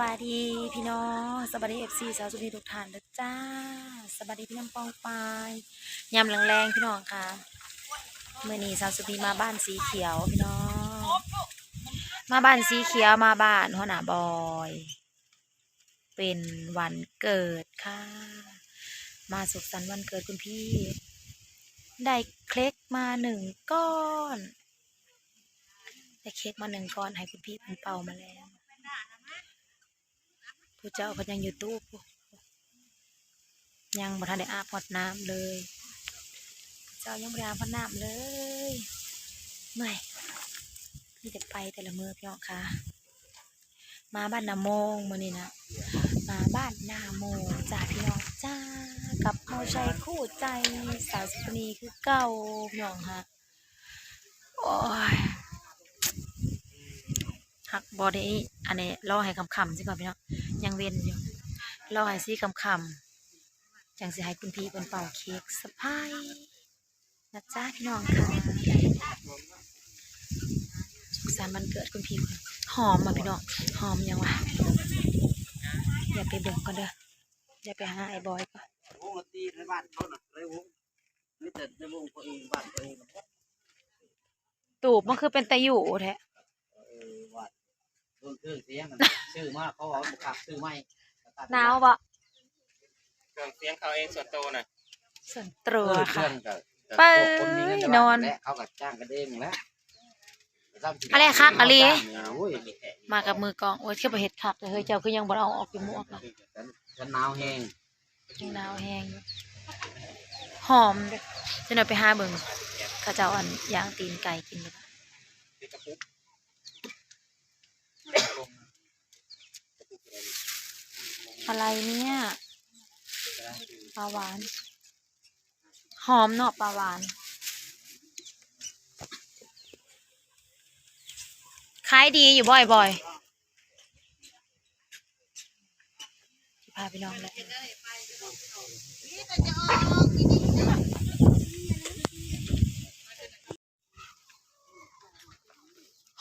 บายดีพี่น้องสบายดีเอฟซีสาวสุนีทุกท่านเด้อจ้าสบายดีพี่น้องปองปายยามแรงๆพี่น้องค่ะเมื่อนี้สาวสุนีมาบ้านสีเขียวพี่น้อง มาบ้านสีเขียวมาบ้านหัวหน้าบอย เป็นวันเกิดค่ะ มาสุขสันต์วันเกิดคุณพี่ ได้เค้กมาหนึ่งก้อน ได้เค้กมาหนึ่งก้อนให้คุณพี่เป็นเป่ามาแล้ว ผู้เจ้าก็ยังอยู่ตู้ยังบ่ทันได้อาบพอดน้ำเลยเจ้ายังบ่ได้อาบพอดน้ำเลยเมื่อยมีแต่ไปแต่ละมือพี่น้องค่ะ มาบ้านนาโมงมื้อนี้นะมาบ้านนาโมงจ้าพี่น้องจ้ากับมอชัยคู่ใจสาวสุนีคือเก่าพี่น้องค่ะโอ้ย หักบอดี้อันนี้รอให้คำคำสิก่อนพี่น้องยังเว้นอยู่รอให้ซีคำคำจังสิให้คุณพี่เป็นเป่าเค้กสะพายนะจ้าพี่น้องค่ะสุขสันต์วันเกิดคุณพี่หอมมาพี่น้องหอมยังวะอย่าไปเบิ่งก่อนเด้ออย่าไปหาไอ้บอยก่อนวงดนตรีในบ้านเขาน่ะเลยวงนี่แต่ในวงตัวเองบ้านตูบมันคือเป็นตะอยู่แท้ เออวัดเบิ่งเครื่องเสียงมันชื่อมากเขาเอาบุกขับชื่อไม่หนาวปะเครื่องเสียงเขาเองส่วนตัวน่ะส่วนเอตัวอเคค่ะ รื่องกับเปิ้ลคนมีเงินนอนและเขากับจ้างกันเองแล้วอะไรคักอะไร โอ้ยมากับมือกองโอ้ยคือไปเห็ดคักเลยเฮ้ยเจ้าคือยังบ่ได้เอาออกอยู่หมวกนะฉันหนาวแห้งยังหนาวแห้งอยู่หอมเด้อจะหน่อยไปหาเบิ่งเขาเจ้าอันย่างตีนไก่กินอยู่ที่กระปุก อะไรเนี่ยปลาหวาน หอมเนาะปลาหวาน ขายดีอยู่บ่อยๆที่พาไปลองเลย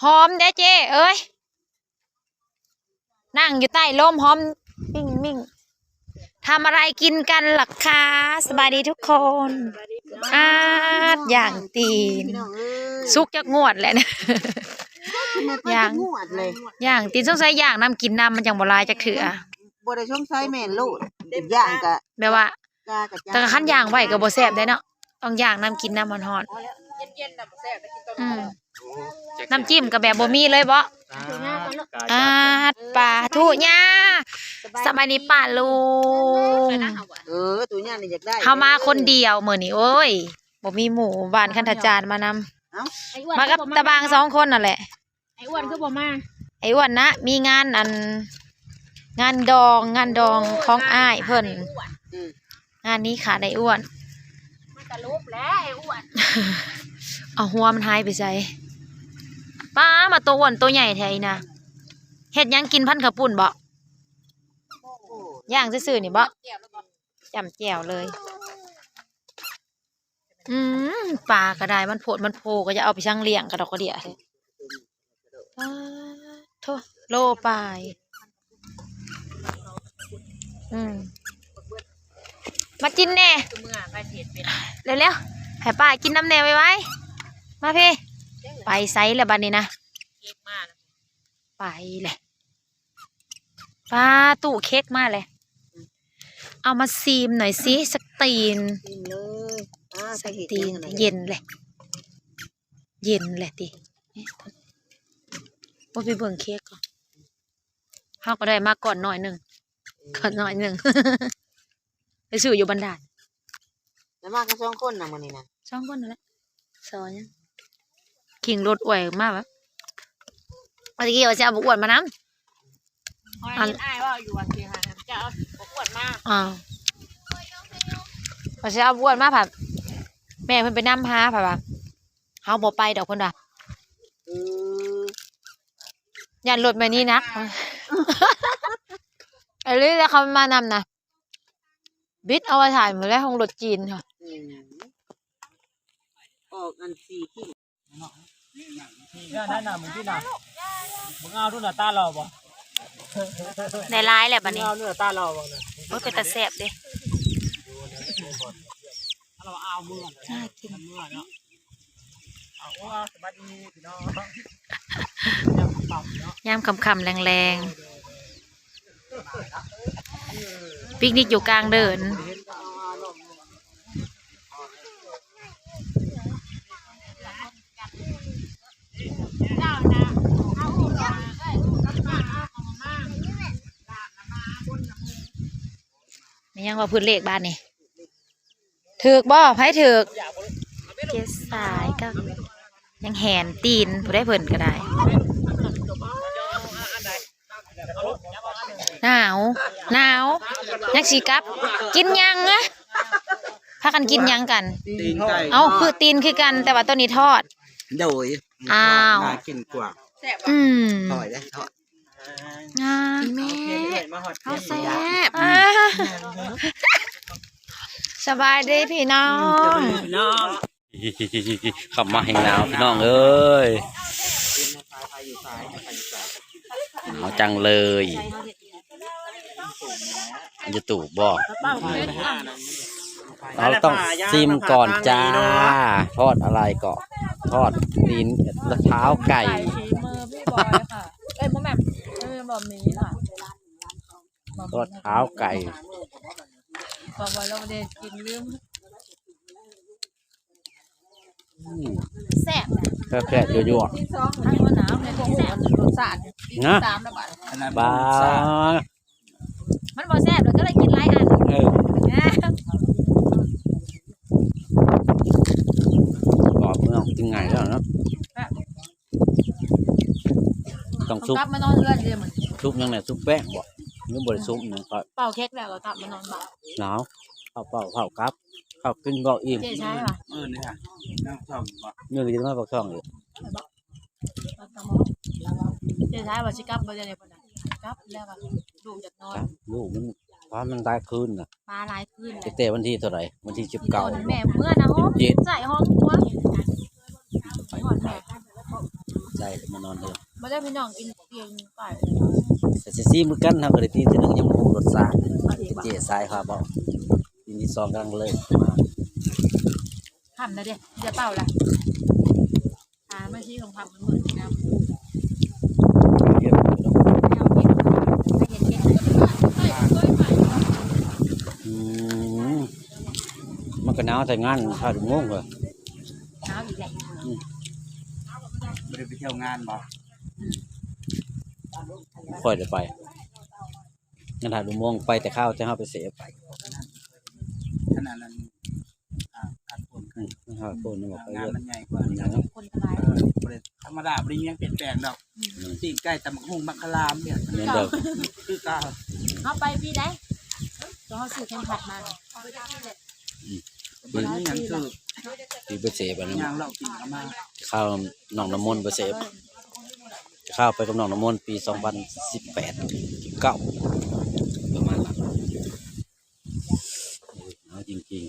หอมเด้เจ้เอ้ย นั่งอยู่ใต้ร่มหอม มิ่งมิ่งทำอะไรกินกันหลักคะสบายดีทุกคนอาดอย่างตีน ซุกจักงวดแหละนะย่างงวดเลยอย่างตีนสงสัยอย่างน้ำกินน้ำมันจังบ่หลายจักเถื่อบ่ได้ช่องไซแม่นโลดย่างกะแบบว่ากากะแต่ก็คันย่างไว้ก็บ่แซ่บได้เนาะต้องย่างน้ำกินน้ำมันฮอน เย็นๆน่ะบ่แซ่บได้กินต้มอืมโอ้แจ็คน้ำจิ้มก็แบบบ่มีเลยบ่อ่าอาดปลาทูญ่าสบายดีป้าลุงเออตัวย่างนี่อยากได้เฮามาคนเดียวมื้อนี้โอ้ยบ่มีหมู่บ้านคันทจารย์มานำเอ้ามากับตาบางสองคนนั่นแหละ ไอ้อ้วนคือบ่มาไอ้อ้วนนะมีงานอัน งานดองงานดองของอ้ายเพิ่นอืมงานนี้ขาดไอ้อ้วนมันกะลุบแล้วไอ้อ้วน เอาหัวมันหายไปใส่ป้ามาตัวอ้วนตัวใหญ่แท้นะเฮ็ดยังกินพันข้าวปุ้นบ่ย่างซื่อๆนี่บ่จำแจ่วเลย อืมปลาก็ได้มันโพดมันโพก็จะเอาไปช่างเลี้ยงกระดอกกระเดียเลยป้าโทโลปลายอืมมากินแน่เน่เร็วๆให้ป้ากินน้ำแนวไว้ไว้ มาพี่ไปไซส์แล้วบัดนี้นะเค้กมานะไปเลยป้าตู้เค้กมาเลย เอามาซีมหน่อยสิสักตีนกินเลยอ่าสักไปเฮ็ดตีนหงอะเย็นเลย เย็นเลยติว่าไปเบิ่งเค้กก่อนเขาก็ได้มาก่อนหน่อยหนึ่งก่อนหน่อยหนึ่งไปสู่อยู่บันไดาลแล้วมากันสองคนน่ะมื้อนี้น่ะสองคนนั่นแหละสอนยัง ขิงรถอวยมากวะเมื่อกี้ว่าจะเอาบุกอวดมาน้เพราะไอ้นี่อ้ายว่าอยู่ว่าสิหาจะเอาบ่อ้วนมาำอ่าว่าจะเอาบุกอวดมาผัดแม่เพิ่นไปนั่พาผัดว่าเฮาบ่ไปดอกเพิ่นว่าเออย่านรถไปนี่นะไอ้เรื่องแล้วเขามานำนะบิดเอาไปถ่ายเหมือนแรกของรถจีนค่ะ อืมออกอันสี่ ขี้นี่นั่นน่ะมึงที่น่ะมึงเอาทุนน่ะตาเราบ่ได้ร้ายแหละบัดนี้เอาเนื้อตาเราบ้างนะโอ้ยเป็นตาแซ่บเด้เราเอาเมื่อน่ากินเมื่อเนาะเอาว่าสบายดีพี่น้องยังต่ำเนาะยามค่ำๆแรงๆปิกนิกอยู่กลางเดิน เห็นเอาอารมณ์ เจ้านะเอาหูก่อน ได้หูกับป้าเอาของมาไม่ยังว่าพื้นเลขบ้านนี่ถือกบ่ไผถือกเกสสายก็ยังแหนตีนผู้ได้เพิ่นก็ได้หนาวหนาวยักษ์สีกลับ กินยังนะพากันกินยังกันตีนไก่เอาคือตีนคือกันแต่ว่าตัวนี้ทอด โดยอ้าว น่ากินกว่าแซ่บอืมถอยได้ถอยงามแม่มาหอดเขาแซ่บอ่าสบายดีพี่น้องพี่น้องขับมาแห่งหนาวพี่น้องเอ้ยหนาวจังเลยมันจะตู่บ่เราต้องซิมก่อนจ้าทอดอะไรก่อน ทอดตีนและเท้าไก่ ฝีมือพี่บอยค่ะเอ้ยโมแมมเออแบบนี้ค่ะทอดเท้าไก่ บอกว่าเราไม่ได้กินลืมแซ่บแค่ๆยั่วที่สองทั้งว่าหนาวในพวกแซ่บรสชาติๆนะตามระบาดบามันบ่แซ่บเราก็เลยกินหลายอันเออ นะบ อกเมืองจึงไงแล้วเนาะต้องซุปกลับมานอนเรือนเดียวเหมือนซุปยังไงซุปแป้งบ่หรือบริซุปเนี่ยก็เป่าเค้กแล้วก็กลับมานอนบ้านหนาวข้าวเปล่าข้าวกับข้าวกินบ่อิ่มเจ๊ใช่ป่ะเออเนี่ยน้ำช่องบ่เนื้อกินมาปากช่องเลยเจ๊ใช่ป่ะชิกลับมาเดี๋ยวนี้ปะนะกลับแล้วป่ะดูจากนอนครับลูกมัน ฟ้ามันตายคืนน่ะปลาหลายขึ้นแหจะละเตะวันที่เท่าไหร่วันที่สิบโดเก้านแม่เมื่อนะห้องเจ็ด ใส่ห้องหัวหอดแม่ใจมานอนเถอะมาได้พี่น้องกินเตียงไก่แต่สิซีมือกันทำกระตีทีนึงยังบ่รู้รสชาติมาดีกว่าเจ๊สายค่ะบ่ทีนี้ซองกำลังเลยมาทำนะเด็เดี๋ยวเป่าละหาไม่ชี้ของทำมันเหมือนกันเรียบร้อยแล้ว เอาเก็บให้เย็นเย็น อืมมันก็หนาวแต่งานถ้าถึงงงเลยหนาวอีกแหละไม่ได้ไปเที่ยวงานบ่ค่อยได้ไปงานถ่ายรูปมงไปแต่ข้าวจะเข้าไปเสียไปขนาดนั้นอ่าขาดผลอืมงานถ่ายคนนี่บอกไปงาเยนอะมันใหญ่กว่าอย่างนั้นคนตายเออบ่ได้ธรรมดาบริยังเปลี่ยนแปลงดอกสิ่งใกล้ตำบักหุ่งบักคลามเนี่ยเหมือนเดิมคือเก้าเอาไปพี่ได้ต้องเอาสื่อเข็มขัดมา เบิ่งนี่ยังคือที่ไปเสียไปนะยางเรากินกันมาข้าวหนองน้ำมนต์ไปเสียข้าวไปกับหนองน้ำมนต์ปีสองพันสิบแปดเก้าประมาณนั้นเอาจริง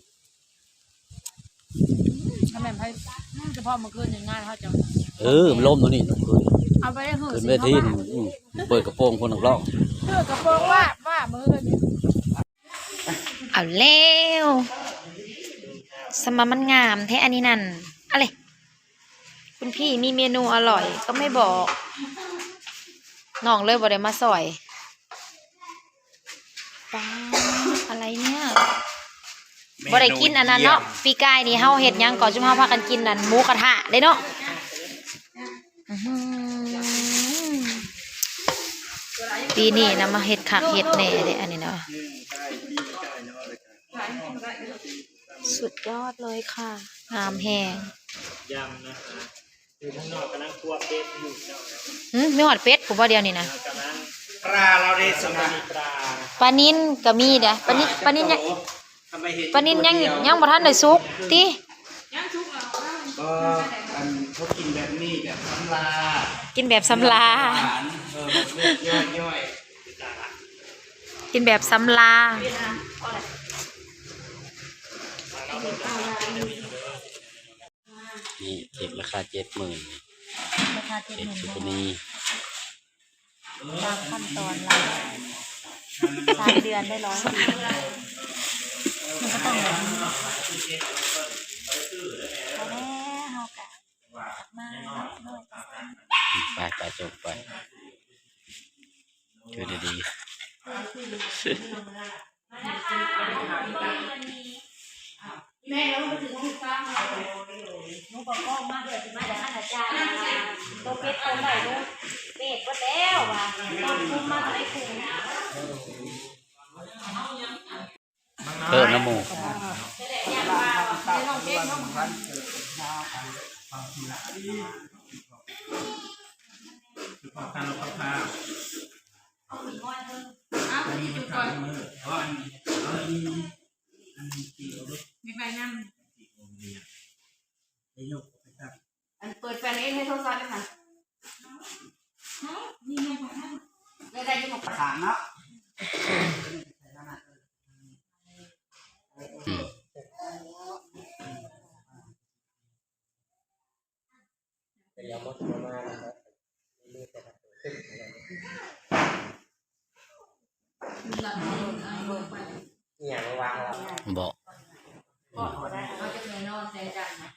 ถ้าแม่ให้เฉพาะเมื่อคืนอย่างงานเขาจะๆเออมันล่มตัวนี้คืนเอาไปได้หื้อคืนสิเวทีนี่อืมเปิดกระโปรงคนนักร้องเสื้อกระโปรงว่าว่ามือคืนเอาแล้ว สมามันงามแท้อันนี้นั่นอะไรคุณพี่มีเมนูอร่อย ก็ไม่บอกน้องเลยบ่ได้มาสอยป้าอะไรเนี่ยบ่ได้กินอันนั้นเนาะปีกายนี่เฮาเฮ็ดหยังก่อนจุมเฮาพากันกินนั่นหมูกระทะได้เนาะอื้อหือปีนี้นะมาเฮ็ดคักเฮ็ดแหน่เด้อันนี้เนาะ สุดยอดเลยค่ะงามแหงยำนะอยู่ข้างนอกกำลังคั่วเป็ดอยู่หืมไม่หอดเป็ดผมว่าเดียวนี่นะปลาเราได้สมาปลาปลานินก็มีเด้อปลานินปลานินยังทำไมเห็นปลานินยังยังบ่ทันได้สุกติก็อันเขากินแบบนี้แบบน้ำลากินแบบสำลาหวานเออแบบเลือดย่อยย่อยกินแบบสำลา นี่เก็บราคาเจ็ดหมื่นราคาเจ็ดเก็หบมื่นชุดนี้เอตามขั้นตอนเราสามเดือนได้ร้อยปีมันก็ต้องแบบนี้แล้วเฮากะมาหน่อยก็สั่งไปไปจบไปคือดีแม่แล้วมาถึงที่ฟ้าลูกบอกพ่อมากเดี๋ยวจะมาจากอาจารย์ตัวเป็ดตัวไหนลูกเป็ดก็แล้วว่ะต้นคุ้มมากเลยคุ้มเพิ่มน้ำหมูคือความการลดข้าวอันนี้มันข้าวมือเพราะอันนี้อันนี้อันนี้เอาลูกมีใบ นั่งตีโอเมียไปยกไปตักอันเปิดแฟนเอ็นให้โทรศัพท์เลยค่ะได้ได้ยี่หกสามเนาะ บอก เราจะไปนอนใจจันนะ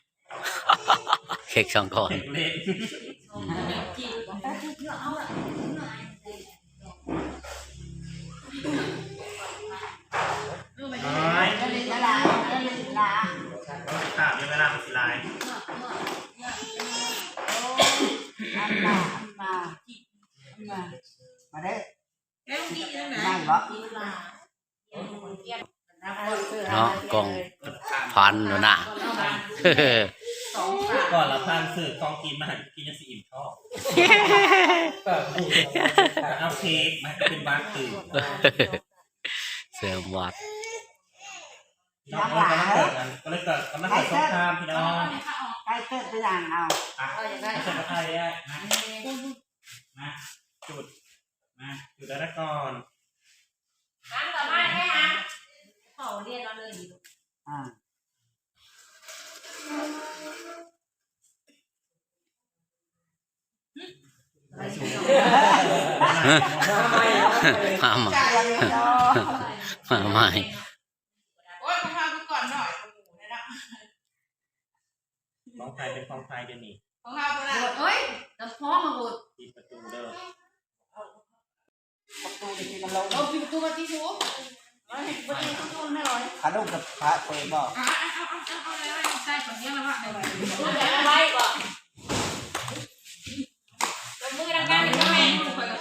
เค้กสองก้อนเล็กจีบน้อยก็เลยละลายก็เลยละตามยังเวลามันสิลายอันมาอันมามามาได้ได้ไหมได้ปะเนาะกล่องพันหนูน่ะสองสามก่อนละพันสื่อกองกินมาหันกินยังสีอิ่มชอบเอาเค้กมาให้เป็นบ้านตื่นเสริมวัดน้องก็เลยเกิดกันก็เลยเกิดกำลังเกิดสงครามพี่น้องใกล้เติมไปอย่างเอาอะไม่ใช่กระไทยได้นะมาจุดมาจุดแล้วนะก่อนน้ำต่อมาได้ฮะเขาเรียนเราเลยอ่า มาใหม่มาใหม่โอ้ยของเราดูก่อนหน่อยของหมูนะนะของไทยเป็นของไทยเดี๋ยวนี้ของเราตัวนั้นเฮ้ยน้ำพอมาหมดปิดประตูเด้อเอาปิดประตูมาที่ชูเราเห็นประตูทุกคนไม่ร้อยขาดุกับพระเปิดบอกอะเอาเอาเอาเอาเลยใส่ก่อนเนี้ยแล้วว่าอะไรอะไรก่อน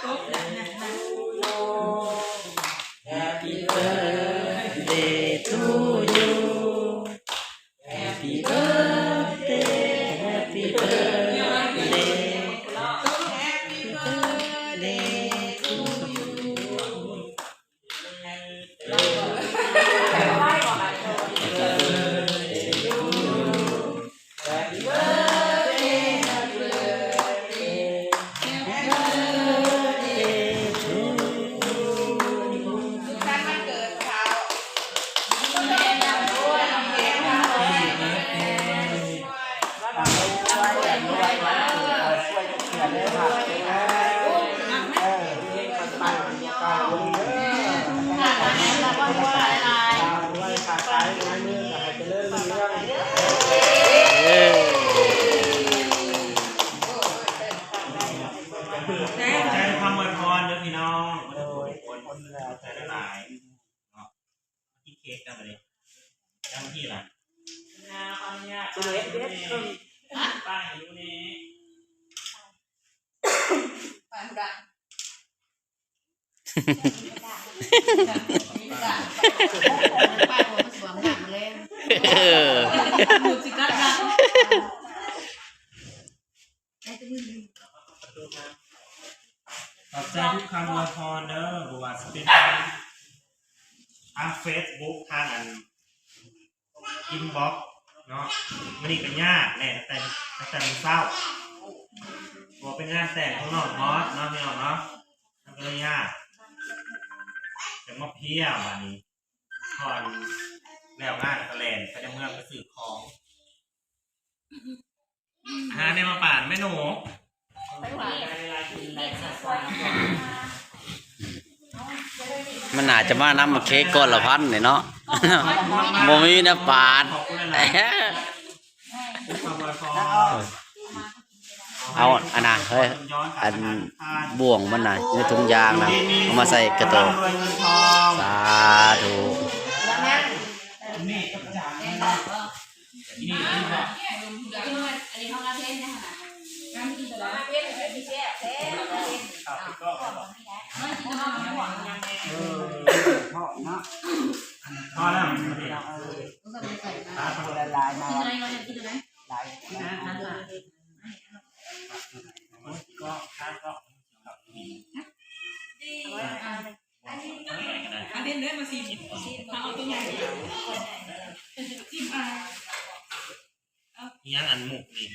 Okay. กินเค้กกันไปเลยยังที่ล่ะนาขออนุญาตป้ายอยู่นี่ป้ายอยู่นี่ไปดังไปหัวมันสวมหนังเลยดูสิกัดดังขอบใจทุกคำอวยพรเด้อบัวาสเป็น ทางเฟซบุ๊กทางอันอินบ็อกเนาะมันนี่เป็นญาติแหละแต่แต่แต่เป็นเศร้าบอกเป็นงานแต่งของน้องมอสเนาะพี่น้องเนาะมันก็เลยยากจะมาเพี้ยวันนี้ก่อนแล้วงานกระแลนไปในเมืองไปซื้อของอาหารในมาป่านแม่หนูไปหวานเวลากินอะไรสักวัน มันอาจจะมานำมาเค้กก้อนละพันนี่เนาะบ่มีนะปาดขอบคุณหลายๆทุกคำอวยพรเอาอันน่ะเฮ้ยย้อนกลัอับนไปหาทานบ่วงมันน่ะในถุงยางนะเอามาใส่กระโตกร่ำรวยเงิน ทองสาธุพอแล้วละลายมาก็ทานก็ยังอันหมุกนี่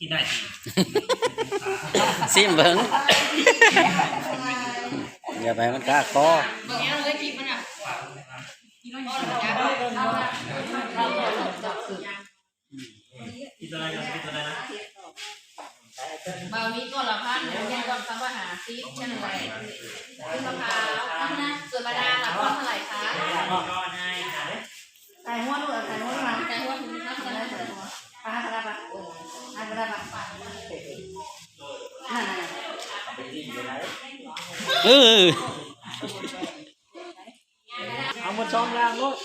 กินได้ทีซิมเบิ่งอย่าไปมันกล้าคอกินอะไรกันกิน อะไรนะบางนี้ก็ละพันยังก่อนคำว่าหาซีฟใช่ไหมคือมะพร้าวส่วนบาดาละก้อนเท่าไหร่คะก็ให้ค่ไก่หัวลูกไก่หัวลูกไก่หัวถึงน้ำกันได้เลยปลาปลาปลาโอ้ปลาปลาปลาอ่า เออเอาหมดช่องยางลูก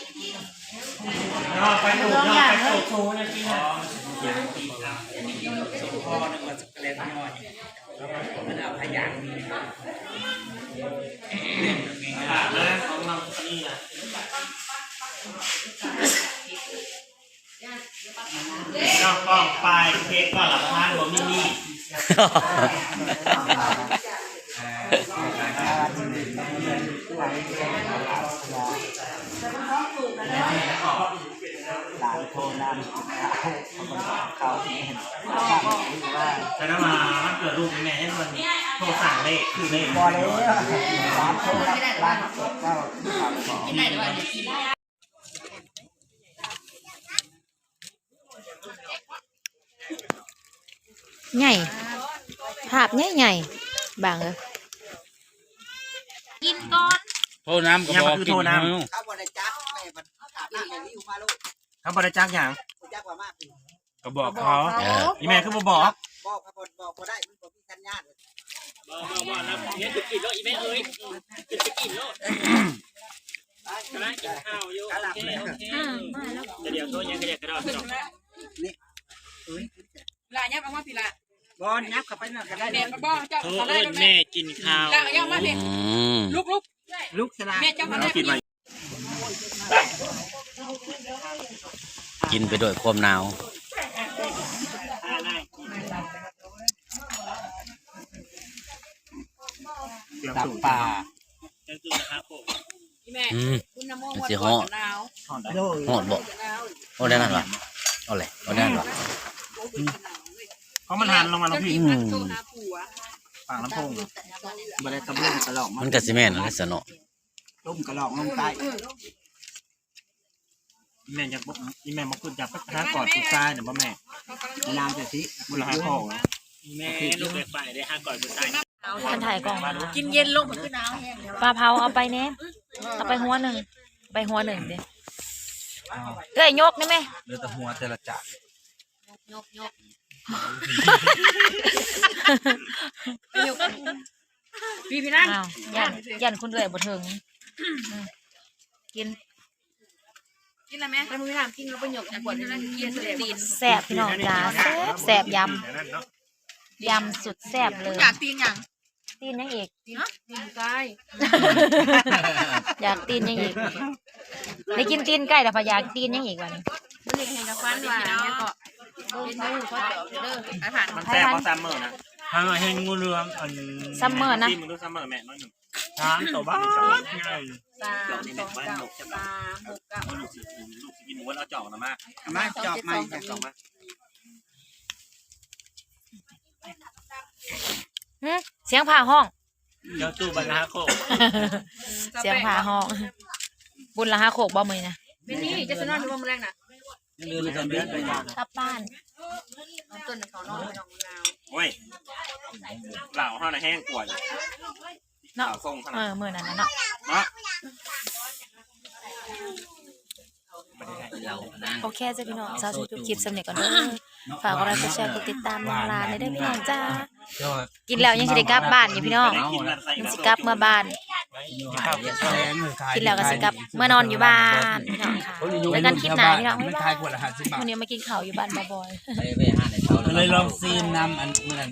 นอกไปหนุกนอกไปโชว์โชว์นะพี่นะพ่อนึกว่าสกเลตย่อยมันเอาพยางมีขาดเลยของเรานี่นะนอกกล้องปลายเค้กก็หลับพันบ่มินี่ หลานโทรนานเขาเขาเห็นว่าแต่ถ้ามามันเกิดลูกแม่ให้คนโทรสั่งเลขคือเลข พอแล้วร้านโทรร้านเจ้าที่ขับของ กินได้ว่ากินได้ ใหญ่ภาพใหญ่ใหญ่ๆบางเออกินก่อนโทษน้ำก็ยังบอกคือกินโทรนเขาบริจาคแม่มันขาดหน้าอย่างนี้มาลูกำเขาบริจาคอย่างบริจาคว่ามากก็บอกเขาเอออีแม่คือบ่บอกบอกเขาบอกบอกได้มันบอกพี่สัญญาณเดี๋ยวโทรยังก็อยากกระโดดลา ยับเอามาพี่ละบอลนับเข้าไปหน่อยก็ได้แม่มาบ่เจ้าโทรมาได้เอิ้นแม่กินข้าวลายับมาพี่อืมลุกลุกลูกสลาแม่เจ้ามาได้คิดไว้กินไปด้วยความหนาวเดี๋ยวตับสูงป่าเดี๋ยวสูงนะครับผมแม่อืมคุณน้ำมงมันวันสิก่ฮ้ออนหนาวโดยโหดบ่โอ้ได้นั่นวะเอาเลยเอาได้นั่นวะ เพราะมันหันลงมาแล้วพี่อืมโทรหาผัวปากน้ำโพงบริตำลุ่มกระหล่องมันก็สิแม่นอะไรสนอลุ่มกระหล่องลงใต้อีแม่อยากบอกอีแม่มาพูดอยากพักท้ากอดผู้ชายเนี่ยบ่แม่นางจะสิบุรหาของแม่ลูกเด็กไปได้ห้ากอดผู้ชายท่านถ่ายกล่องมากินเย็นลงมันคือหนาวแห้งแล้วปลาเผาเอาไปเน่เอาไปหัวหนึ่งไปหัวหนึ่งเด้เอ้ยยกได้ไหมเหลือแต่หัวแต่ละจักยกยก พี่พี่นั่งอ้าวยันยันคุณเอ้ยบ่ถึงอืมกินกินอะไรไหมแล้วพี่นั่งกินแล้วประโยคจากขวดนี้กินสุดตีนแซ่บพี่น้องจ้าแซ่บแซ่บยำยำสุดแซ่บเลยอยากตีนอย่างตีนยังอีกตีนตีนไก่อยากตีนยังอีกได้กินตีนไก่แต่พออยากตีนยังอีกวันนี้มันเด็กเห็นกับฟันว่าเนี่ยก็ เป็นมูเขาเจาะเด้อไอ้ผ่านมันแซ่บเพราะซัมเมอร์นะทางเฮงงูเรืองอันซัมเมอร์นะที่มึงดูซัมเมอร์แม่น้อยหนึ่งทางตัวบ้านง่ายสามสองเก้าสามหกเก้าลูกสิลูกสิกินหมูเอาจ่องนะมากมาจอบใหม่จ่องมาหึเสียงผ่าห้องเดี๋ยวตู้บรรลาโคเสียงผ่าห้องบุญละห้าโขกบ่มือนะเป็นนี่จะสนอนดูมันแรงนะ เรือจะเดือนไปยาวกลับบ้านน้องต้นเขานอนไปนอนนาวโอ้ยเหล่าห้าน่ะแห้งกว่าอยู่เนาะข่าวส่งขเอนาดอมื้อนั้นน่ะเนาะเนาะเรานะ โอเคจ้ะพี่น้องสาวสุดคลิปสำเร็จก่อนเด้อฝากกดไลค์กดแชร์กดติดตามน้องลาในเด้อพี่น้องจ้ากินแล้วยังสิได้กลับบ้านอยู่พี่น้องยังสิกลับเมื่อบ้าน กินแล้วก็สิกลับเมื่อนอนอยู่บ้านพี่น้องค่ะเจอกันคลิปหน้าพี่น้องบ๊ายบายวันนี้มากินข้าวอยู่บ้านบ่อยๆไปไปหาในเช้าแล้วเลยลองซีนนำอันเมื่อนั้น